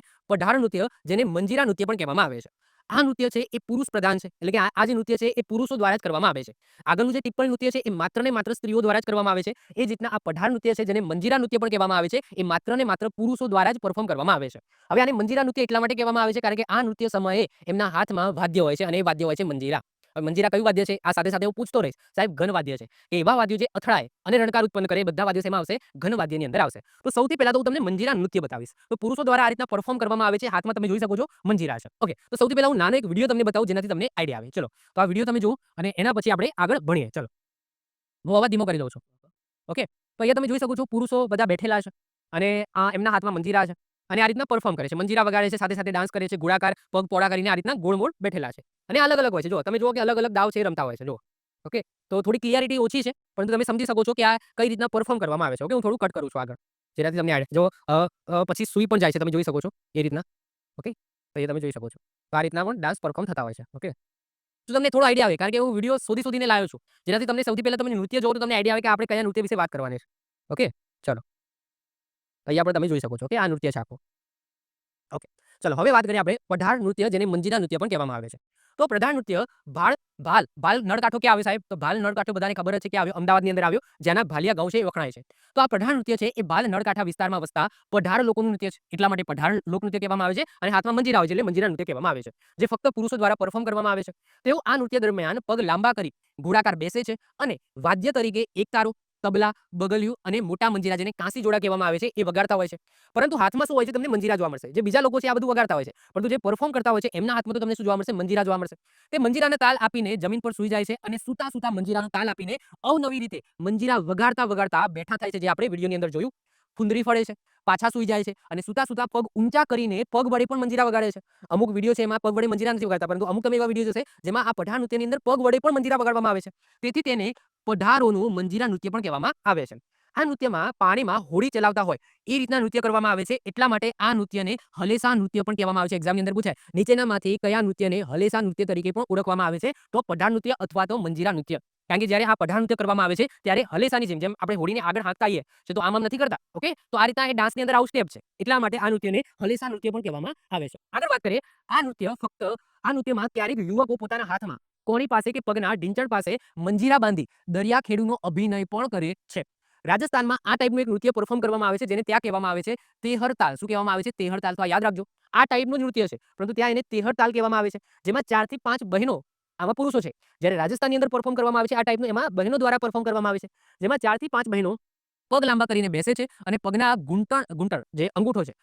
પઢાર નૃત્ય, જેને મંજીરા નૃત્ય પણ કહેવામાં આવે છે. આ નૃત્ય છે એ પુરુષ પ્રધાન છે, એટલે કે આ જે નૃત્ય છે એ પુરુષો દ્વારા જ કરવામાં આવે છે. આગળનું જે ટિપ્પણ નૃત્ય છે એ માત્ર ને માત્ર સ્ત્રીઓ દ્વારા જ કરવામાં આવે છે. એ રીતના આ પઢાર નૃત્ય છે જેને મંજીરા નૃત્ય પણ કહેવામાં આવે છે, એ માત્ર ને માત્ર પુરુષો દ્વારા જ પરફોર્મ કરવામાં આવે છે. હવે આને મંજીરા નૃત્ય એટલા માટે કહેવામાં આવે છે કારણ કે આ નૃત્ય સમયે એમના હાથમાં વાદ્ય હોય છે અને એ વાદ્ય હોય છે મંજીરા. હવે મંજીરા કયું વાદ્ય છે? આ સાથે સાથે હું પૂછતો રહીશ. સાહેબ, ઘન છે. એવા વાદ્યો જે અથડાય અને રણકાર ઉત્પન્ન કરે બધા વાદ્યો એમાં આવશે? ઘન વાદ્યની અંદર આવશે. તો સૌથી પહેલા તો હું તમને મંજીરા નૃત્ય બતાવીશ. તો પુરુષો દ્વારા આ રીતના પરફોર્મ કરવામાં આવે છે. હાથમાં તમે જોઈ શકો છો, મંજીરા છે. ઓકે તો સૌથી પહેલા હું નાનો એક વીડિયો તમને બતાવું જેનાથી તમને આઈડિયા આવે. ચલો. તો આ વીડિયો તમે જુઓ અને એના પછી આપણે આગળ ભણીએ. ચલો. હું અવાજ ધીમો કરી દઉં છું. ઓકે તો અહીંયા તમે જોઈ શકો છો પુરુષો બધા બેઠેલા છે અને આ એમના હાથમાં મંજીરા છે. અને આ રીતના પરફોર્મ કરે છે. મંજીરા વગાડે છે, સાથે સાથે ડાન્સ કરે છે, ગોળાકાર, પગ પોળા કરીને આ રીતના ગોળ મોળ બેઠેલા છે. અને અલગ અલગ હોય છે. જો તમે જુઓ કે અલગ અલગ દાવ છે રમતા હોય છે. જો ઓકે? તો થોડી ક્લિયરિટી ઓછી છે, પરંતુ તમે સમજી શકો છો કે આ કઈ રીતના પરફોર્મ કરવામાં આવે છે. ઓકે, હું થોડું કટ કરું છું આગળ. જેનાથી તમને આઈડિયા જો પછી સુઈ પણ જાય છે, તમે જોઈ શકો છો એ રીતના. ઓકે? તો એ તમે જોઈ શકો છો. તો આ રીતના પણ ડાન્સ પરફોર્મ થતા હોય છે. ઓકે? તો તમને થોડો આઈડિયા આવે, કારણ કે હું વીડિયો શોધી શોધીને લાવ્યો છું. જેનાથી તમને સૌથી પહેલાં તમે નૃત્ય જોવો, તો તમને આઈડિયા આવે કે આપણે કયા નૃત્ય વિશે વાત કરવાની છે. ઓકે? ચલો. અહીંયા પણ તમે જોઈ શકો છો કે આ નૃત્ય આખું. ઓકે, ચલો, હવે વાત કરીએ આપણે પઢાર નૃત્ય, જેને મંજીરા નૃત્ય પણ કહેવામાં આવે છે. તો પ્રધાન નૃત્ય ભાળ ભાલ ભાલ નળકાંઠો ક્યાં આવે સાહેબ? તો ભાલ નળકાંઠો બધાને ખબર છે કે આવ્યો, અમદાવાદની અંદર આવ્યો જેના ભાલિયા ગાંવ છે એ વખણાય છે. તો આ પઢાર નૃત્ય છે એ ભાલ નળકાંઠા વિસ્તારમાં વસતા પઢાર લોકોનું નૃત્ય છે. એટલા માટે પઢાર લોકનૃત્ય કહેવામાં આવે છે અને હાથમાં મંજીરા આવે છે એટલે મંજીરા નૃત્ય કહેવામાં આવે છે. જે ફક્ત પુરુષો દ્વારા પરફોર્મ કરવામાં આવે છે. તેઓ આ નૃત્ય દરમિયાન પગ લાંબા કરી ગોળાકાર બેસે છે અને વાદ્ય તરીકે એક તારો તબલા, બગલ્યું અને મોટા મંજીરા જેને કાંસી જોડા કહેવામાં આવે છે, એ વગાડતા હોય છે. પરંતુ હાથમાં શું હોય છે, તમને મંજીરા જોવા મળશે. જે બીજા લોકો છે, આ બધું વગાડતા હોય છે. પરંતુ જે પરફોર્મ કરતા હોય છે, એમના હાથમાં તો તમને શું જોવા મળશે? મંજીરા જોવા મળશે. તે મંજીરાને તાલ આપીને જમીન પર સૂઈ જાય છે અને સૂતા સૂતા મંજીરાનો તાલ આપીને અવનવી રીતે મંજીરા વગાડતા વગાડતા બેઠા થાય છે, જે આપણે વિડીયોની અંદર જોયું. ફુંદરી ફળે છે, પાછા સૂઈ જાય છે અને સૂતા સૂતા પગ ઊંચા કરીને પગ વડે પણ મંજીરા વગાડે છે. અમુક વીડિયો છે એમાં પગ વડે મંજીરા નથી વગાડતા, પરંતુ અમુક તમે એવા વીડિયો છે જેમાં આ પઢાર નૃત્યની અંદર પગ વડે પણ મંજીરા વગાડવામાં આવે છે. તેથી તેને પઢારોનું મંજીરા નૃત્ય પણ કહેવામાં આવે છે. આ નૃત્યમાં પાણીમાં હોડી ચલાવતા હોય, એ રીતના નૃત્ય કરવામાં આવે છે. એટલા માટે આ નૃત્યને હલેસા નૃત્ય પણ કહેવામાં આવે છે. એક્ઝામની અંદર પૂછાય, નીચેનામાંથી કયા નૃત્યને હલેસા નૃત્ય તરીકે પણ ઓળખવામાં આવે છે? તો પઢાર નૃત્ય અથવા તો મંજીરા નૃત્ય. કારણ કે જ્યારે આ પઢાણ નૃત્ય કરવામાં આવે છે, ત્યારે હલેસાની જેમ જેમ આપણે હોડીને આગળ હાંકતા આવીએ છે, તો આમ આમ નથી કરતા, ઓકે? તો આ રીતના એ ડાન્સની અંદર આવું સ્ટેપ છે. એટલા માટે આ નૃત્યને હલેસા નૃત્ય પણ કહેવામાં આવે છે. આગળ વાત કરીએ, આ નૃત્ય ફક્ત, આ નૃત્યમાં ક્યારેક યુવકો પોતાના હાથમાં કોણી પાસે કે પગના ઢીંચણ પાસે મંજીરા બાંધી દરિયા ખેડૂનો અભિનય પણ કરે છે. રાજસ્થાનમાં આ ટાઈપનું એક નૃત્ય પરફોર્મ કરવામાં આવે છે, જેને ત્યાં કહેવામાં આવે છે, તેહર તાલ. શું કહેવામાં આવે છે? તેહર તાલ. તો યાદ રાખજો. આ ટાઈપનું જ નૃત્ય છે, પરંતુ ત્યાં એને તેહર તાલ કહેવામાં આવે છે, જેમાં ચારથી પાંચ બહેનો આમાં પુરુષો છે. જ્યારે રાજસ્થાનની અંદર પરફોર્મ કરવામાં આવે છે, આ ટાઈપનું એમાં બહેનો દ્વારા પરફોર્મ કરવામાં આવે છે. જેમાં ચારથી પાંચ બહેનો પગ લાંબા કરીને બેસે છે અને પગના ગુંટણ ગુંટણ જે અંગૂઠો છે